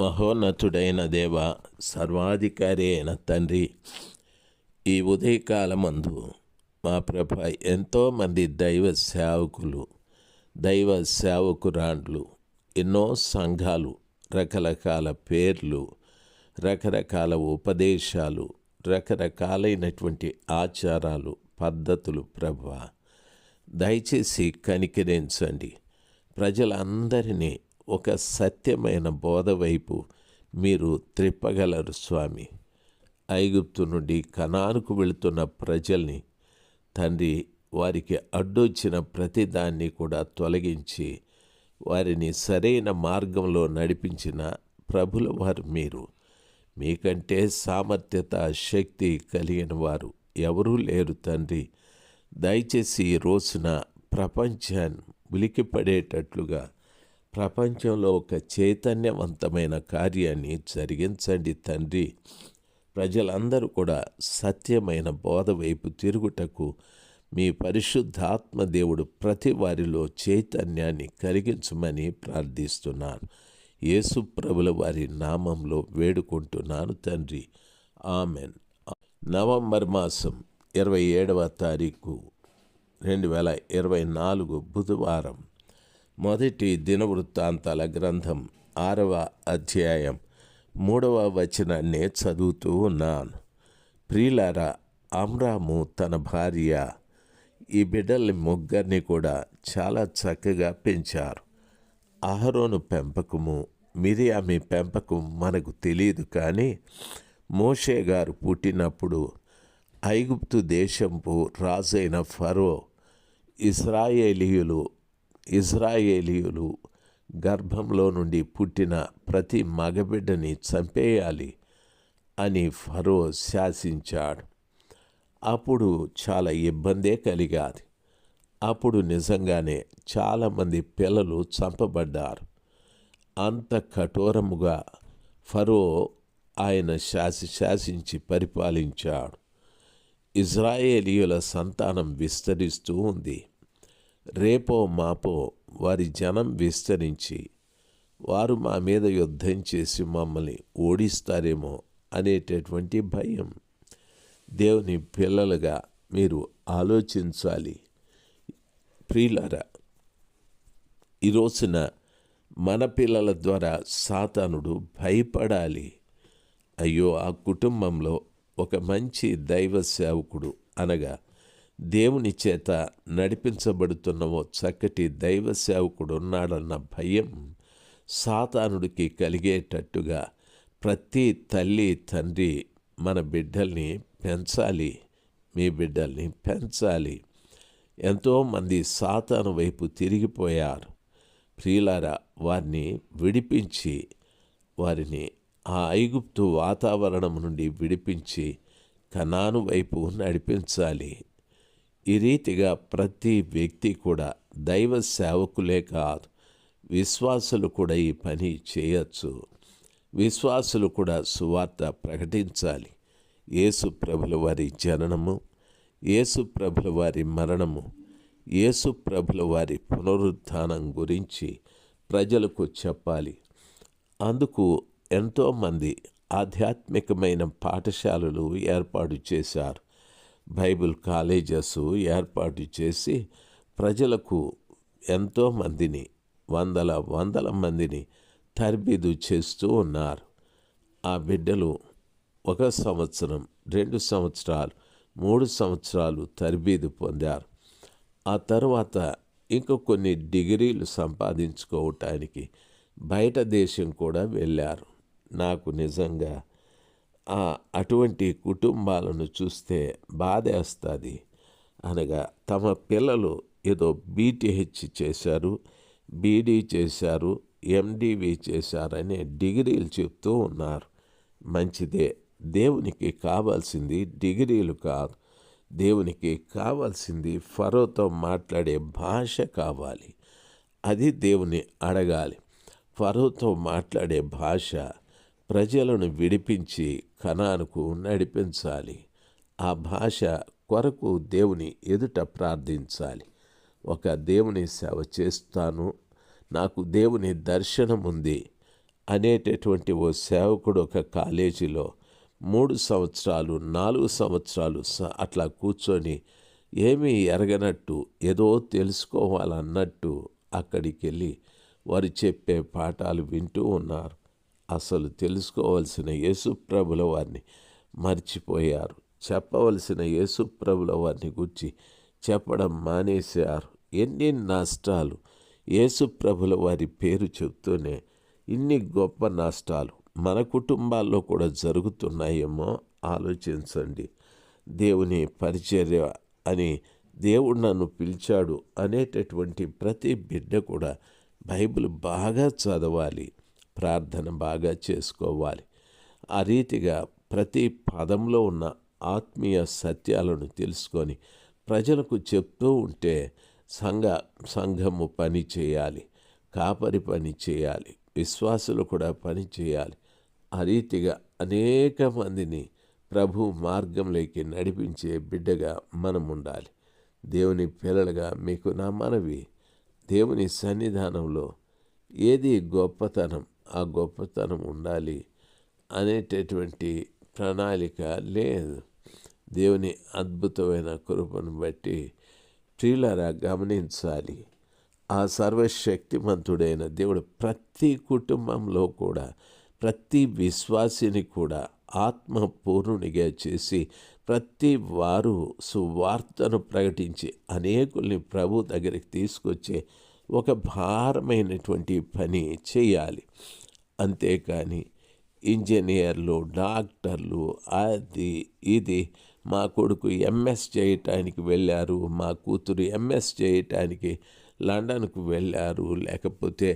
మహోన్నతుడైన దేవ సర్వాధికారి అయిన తండ్రి ఈ ఉదయకాలమందు మా ప్రభ ఎంతోమంది దైవ సేవకులు దైవ సేవకురాండ్లు ఎన్నో సంఘాలు రకరకాల పేర్లు రకరకాల ఉపదేశాలు రకరకాలైనటువంటి ఆచారాలు పద్ధతులు ప్రభ దయచేసి కనికరించండి. ప్రజలందరినీ ఒక సత్యమైన బోధ వైపు మీరు త్రిప్పగలరు స్వామి. ఐగుప్తు నుండి కనానుకు వెళుతున్న ప్రజల్ని తండ్రి వారికి అడ్డొచ్చిన ప్రతిదాన్ని కూడా తొలగించి వారిని సరైన మార్గంలో నడిపించిన ప్రభుల వారు మీరు. మీకంటే సామర్థ్యత శక్తి కలిగిన వారు ఎవరూ లేరు తండ్రి. దయచేసి ఈ రోజున ప్రపంచాన్ని ఉలికిపడేటట్లుగా ప్రపంచంలో ఒక చైతన్యవంతమైన కార్యాన్ని జరిగించండి తండ్రి. ప్రజలందరూ కూడా సత్యమైన బోధ వైపు తిరుగుటకు మీ పరిశుద్ధాత్మ దేవుడు ప్రతి వారిలో చైతన్యాన్ని కలిగించమని ప్రార్థిస్తున్నాను. యేసు ప్రభుల వారి నామంలో వేడుకుంటున్నాను తండ్రి. ఆమెన్. నవంబర్ మాసం ఇరవై ఏడవ తారీఖు రెండు వేల ఇరవై నాలుగు బుధవారం. మొదటి దినవృత్తాంతాల గ్రంథం ఆరవ అధ్యాయం మూడవ వచనాన్నే చదువుతూ ఉన్నాను. ప్రియులారా అమ్రాము తన భార్య ఈ బిడ్డల్ని ముగ్గురిని కూడా చాలా చక్కగా పెంచారు. అహరోను పెంపకము మిరియామి పెంపకం మనకు తెలియదు కానీ మోషే గారు పుట్టినప్పుడు ఐగుప్తు దేశంపు రాజైన ఫరో ఇస్రాయేలీయులు ఇజ్రాయేలీయులు గర్భంలో నుండి పుట్టిన ప్రతి మగబిడ్డని చంపేయాలి అని ఫరో శాసించాడు. అప్పుడు చాలా ఇబ్బందే కలిగాది. అప్పుడు నిజంగానే చాలామంది పిల్లలు చంపబడ్డారు. అంత కఠోరముగా ఫరో ఆయన శాసి శాసించి పరిపాలించాడు. ఇజ్రాయేలీయుల సంతానం విస్తరిస్తూ ఉంది. రేపో మాపో వారి జనం విస్తరించి వారు మా మీద యుద్ధం చేసి మమ్మల్ని ఓడిస్తారేమో అనేటటువంటి భయం. దేవుని పిల్లలుగా మీరు ఆలోచించాలి. ప్రియులారా ఈ రోజున మన పిల్లల ద్వారా సాతానుడు భయపడాలి. అయ్యో ఆ కుటుంబంలో ఒక మంచి దైవ సేవకుడు అనగా దేవుని చేత నడిపించబడుతున్నవో చక్కటి దైవ సేవకుడు ఉన్నాడన్న భయం సాతానుడికి కలిగేటట్టుగా ప్రతి తల్లి తండ్రి మన బిడ్డల్ని పెంచాలి మీ బిడ్డల్ని పెంచాలి. ఎంతోమంది సాతాను వైపు తిరిగిపోయారు. ప్రియులారా వారిని విడిపించి వారిని ఆ ఐగుప్తు వాతావరణం నుండి విడిపించి కనాను వైపు నడిపించాలి. ఈ రీతిగా ప్రతి వ్యక్తి కూడా దైవ సేవకులే కాదు విశ్వాసులు కూడా ఈ పని చేయొచ్చు. విశ్వాసులు కూడా సువార్త ప్రకటించాలి. యేసు ప్రభుల వారి జననము యేసు ప్రభుల వారి మరణము యేసు ప్రభుల వారి పునరుత్థానం గురించి ప్రజలకు చెప్పాలి. అందుకు ఎంతోమంది ఆధ్యాత్మికమైన పాఠశాలలు ఏర్పాటు చేశారు. బైబిల్ కాలేజెస్ ఏర్పాటు చేసి ప్రజలకు ఎంతోమందిని వందల వందల మందిని తర్బీదు చేస్తూ ఉన్నారు. ఆ బిడ్డలు ఒక సంవత్సరం రెండు సంవత్సరాలు మూడు సంవత్సరాలు తర్బీదు పొందారు. ఆ తర్వాత ఇంకా కొన్ని డిగ్రీలు సంపాదించుకోవటానికి బయట దేశం కూడా వెళ్ళారు. నాకు నిజంగా అటువంటి కుటుంబాలను చూస్తే బాధేస్తుంది అనగా తమ పిల్లలు ఏదో బీటీహెచ్ చేశారు బీడీ చేశారు ఎండివి చేశారనే డిగ్రీలు చెప్తూ ఉన్నారు. మంచిదే దేవునికి కావాల్సింది డిగ్రీలు కాదు. దేవునికి కావాల్సింది ఫరోతో మాట్లాడే భాష కావాలి. అది దేవుని అడగాలి. ఫరోతో మాట్లాడే భాష ప్రజలను విడిపించి కణానుకు నడిపించాలి. ఆ భాష కొరకు దేవుని ఎదుట ప్రార్థించాలి. ఒక దేవుని సేవ చేస్తాను నాకు దేవుని దర్శనం ఉంది అనేటటువంటి ఓ సేవకుడు ఒక కాలేజీలో మూడు సంవత్సరాలు నాలుగు సంవత్సరాలు స- అట్లా కూర్చొని ఏమీ ఎరగనట్టు ఏదో తెలుసుకోవాలన్నట్టు అక్కడికి వెళ్ళి వారు చెప్పే పాఠాలు వింటూ ఉన్నారు. అసలు తెలుసుకోవలసిన యేసుప్రభుల వారిని మర్చిపోయారు. చెప్పవలసిన యేసుప్రభుల వారిని గుర్చి చెప్పడం మానేశారు. ఎన్ని నష్టాలు యేసుప్రభుల వారి పేరు చెప్తూనే ఇన్ని గొప్ప నష్టాలు మన కుటుంబాల్లో కూడా జరుగుతున్నాయేమో ఆలోచించండి. దేవుని పరిచర్య అని దేవుడు నన్ను పిలిచాడు అనేటటువంటి ప్రతి బిడ్డ కూడా బైబిల్ బాగా చదవాలి. ప్రార్థన బాగా చేసుకోవాలి. ఆ రీతిగా ప్రతి పదంలో ఉన్న ఆత్మీయ సత్యాలను తెలుసుకొని ప్రజలకు చెప్తూ ఉంటే సంఘ సంఘము పని చేయాలి. కాపరి పని చేయాలి. విశ్వాసులు కూడా పని చేయాలి. ఆ రీతిగా అనేక మందిని ప్రభు మార్గంలోకి నడిపించే బిడ్డగా మనం ఉండాలి. దేవుని పిల్లలుగా మీకు నా మనవి దేవుని సన్నిధానంలో ఏది గొప్పతనం ఆ గొప్పతనం ఉండాలి అనేటటువంటి ప్రణాళిక లేదు. దేవుని అద్భుతమైన కృపను బట్టి ప్రియులరా గమనించాలి. ఆ సర్వశక్తిమంతుడైన దేవుడు ప్రతి కుటుంబంలో కూడా ప్రతి విశ్వాసిని కూడా ఆత్మపూర్ణునిగా చేసి ప్రతి వారు సువార్తను ప్రకటించి అనేకుల్ని ప్రభు దగ్గరికి తీసుకొచ్చే ఒక భారమైనటువంటి పని చేయాలి. అంతేకాని ఇంజనీర్లు డాక్టర్లు అది ఇది మా కొడుకు ఎంఎస్ చేయటానికి వెళ్ళారు మా కూతురు ఎంఎస్ చేయటానికి లండన్కు వెళ్ళారు లేకపోతే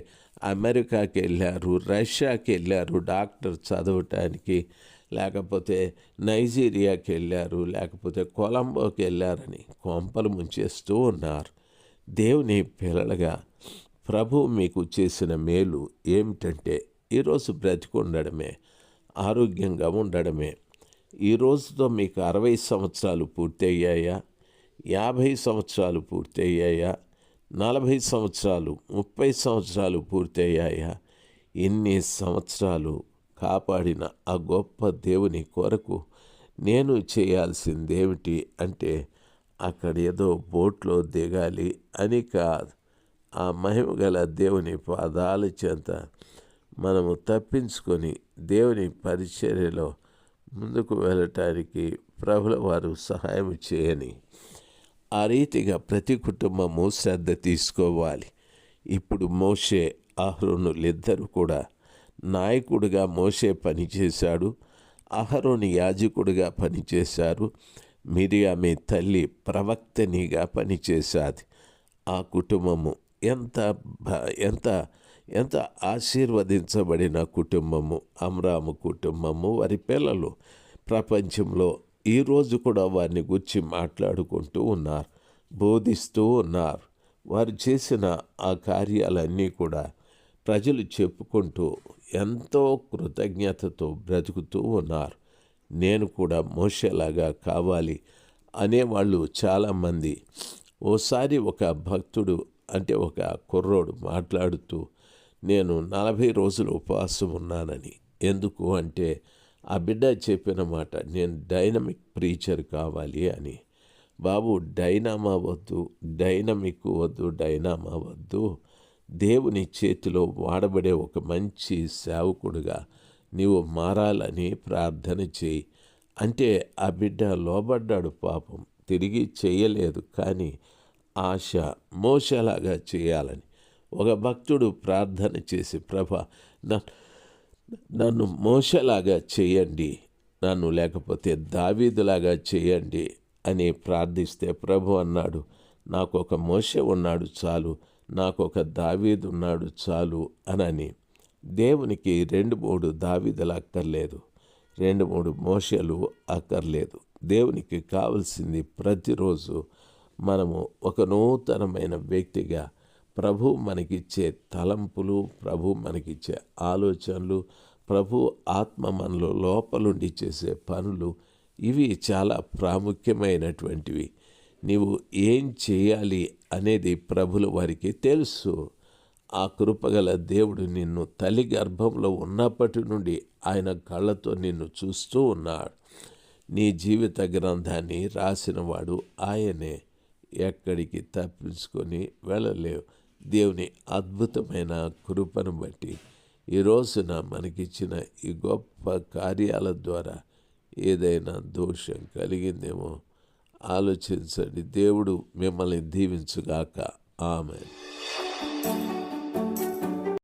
అమెరికాకి వెళ్ళారు రష్యాకి వెళ్ళారు డాక్టర్ చదవటానికి లేకపోతే నైజీరియాకి వెళ్ళారు లేకపోతే కొలంబోకి వెళ్ళారని కొంపలు ముంచేస్తూ ఉన్నారు. దేవుని పిల్లలుగా ప్రభు మీకు చేసిన మేలు ఏమిటంటే ఈరోజు బ్రతికుండడమే ఆరోగ్యంగా ఉండడమే. ఈ రోజుతో మీకు అరవై సంవత్సరాలు పూర్తయ్యాయా? యాభై సంవత్సరాలు పూర్తయ్యాయా? నలభై సంవత్సరాలు ముప్పై సంవత్సరాలు పూర్తయ్యాయా? ఇన్ని సంవత్సరాలు కాపాడిన ఆ గొప్ప దేవుని కొరకు నేను చేయాల్సిందేమిటి అంటే అక్కడ ఏదో బోట్లో దిగాలి అని కాదు. ఆ మహిమ గల దేవుని పాదాల చెంత మనము తప్పించుకొని దేవుని పరిచర్యలో ముందుకు వెళ్ళటానికి ప్రభుల వారు సహాయం చేయని ఆ రీతిగా ప్రతి కుటుంబము శ్రద్ధ తీసుకోవాలి. ఇప్పుడు మోషే అహరోనులిద్దరూ కూడా నాయకుడిగా మోషే పనిచేశాడు. అహరోని యాజకుడిగా పనిచేశారు. మిరియామి తల్లి ప్రవక్తనిగా పనిచేశాది. ఆ కుటుంబము ఎంత భ- ఎంత ఎంత ఆశీర్వదించబడిన కుటుంబము అమ్రాము కుటుంబము వారి పిల్లలు. ప్రపంచంలో ఈరోజు కూడా వారిని గురించి మాట్లాడుకుంటూ ఉన్నారు బోధిస్తూ ఉన్నారు. వారు చేసిన ఆ కార్యాలన్నీ కూడా ప్రజలు చెప్పుకుంటూ ఎంతో కృతజ్ఞతతో బ్రతుకుతూ ఉన్నారు. నేను కూడా మోసేలాగా కావాలి అనేవాళ్ళు చాలామంది ఓసారి ఒక భక్తుడు అంటే ఒక కుర్రోడు మాట్లాడుతూ నేను నలభై రోజులు ఉపవాసం ఉన్నానని. ఎందుకు అంటే ఆ బిడ్డ చెప్పిన మాట నేను డైనమిక్ ప్రీచర్ కావాలి అని. బాబు డైనామా వద్దు డైనమిక్ వద్దు డైనామా వద్దు. దేవుని చేతిలో వాడబడే ఒక మంచి సేవకుడుగా నీవు మారాలని ప్రార్థన చేయి. అంటే ఆ బిడ్డ లోబడ్డాడు పాపం తిరిగి చేయలేదు కానీ ఆశ మోసలాగా చేయాలని. ఒక భక్తుడు ప్రార్థన చేసి ప్రభ నన్ను మోసలాగా చేయండి నన్ను లేకపోతే దావీదులాగా చేయండి అని ప్రార్థిస్తే ప్రభు అన్నాడు. నాకు ఒక మోస ఉన్నాడు చాలు నాకు ఒక దావీదు ఉన్నాడు చాలు అనని. దేవునికి రెండు మూడు దావీదులు అక్కర్లేదు రెండు మూడు మోషలు అక్కర్లేదు. దేవునికి కావలసింది ప్రతిరోజు మనము ఒక నూతనమైన వ్యక్తిగా ప్రభు మనకిచ్చే తలంపులు ప్రభు మనకిచ్చే ఆలోచనలు ప్రభు ఆత్మ మనలో లోపలుండి చేసే పనులు ఇవి చాలా ప్రాముఖ్యమైనటువంటివి. నీవు ఏం చేయాలి అనేది ప్రభుల వారికి తెలుసు. ఆ కృపగల దేవుడు నిన్ను తల్లి గర్భంలో ఉన్నప్పటి నుండి ఆయన కళ్ళతో నిన్ను చూస్తూ ఉన్నాడు. నీ జీవిత గ్రంథాన్ని రాసినవాడు ఆయనే. ఎక్కడికి తప్పించుకొని వెళ్ళలేవు. దేవుని అద్భుతమైన కృపను బట్టి ఈ రోజున మనకిచ్చిన ఈ గొప్ప కార్యాల ద్వారా ఏదైనా దోషం కలిగిందేమో ఆలోచించండి. దేవుడు మిమ్మల్ని దీవించుగాక. ఆమె